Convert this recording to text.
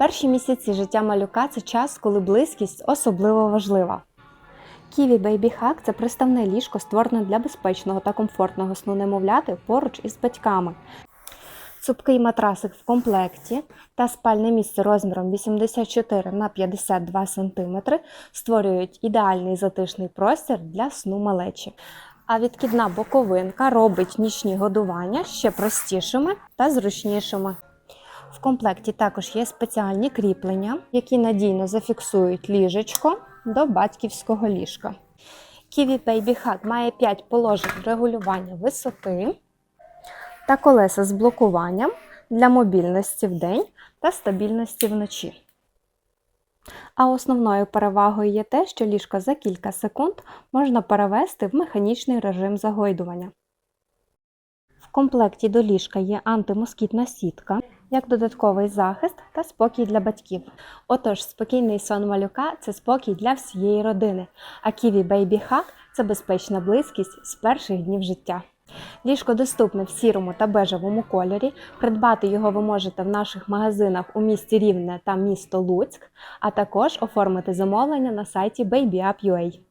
Перші місяці життя малюка це час, коли близькість особливо важлива. Kiwi Baby Hug – це приставне ліжко, створене для безпечного та комфортного сну немовляти поруч із батьками. Цупкий матрасик в комплекті та спальне місце розміром 84 на 52 см створюють ідеальний затишний простір для сну малечі. А відкидна боковинка робить нічні годування ще простішими та зручнішими. В комплекті також є спеціальні кріплення, які надійно зафіксують ліжечко до батьківського ліжка. Kiwi Baby Hug має 5 положень регулювання висоти та колеса з блокуванням для мобільності вдень та стабільності вночі. А основною перевагою є те, що ліжко за кілька секунд можна перевести в механічний режим загойдування. В комплекті до ліжка є антимоскітна сітка, як додатковий захист та спокій для батьків. Отож, спокійний сон малюка це спокій для всієї родини, а Kiwi Baby Hug – це безпечна близькість з перших днів життя. Ліжко доступне в сірому та бежевому кольорі. Придбати його ви можете в наших магазинах у місті Рівне та місто Луцьк, а також оформити замовлення на сайті BabyUp.ua.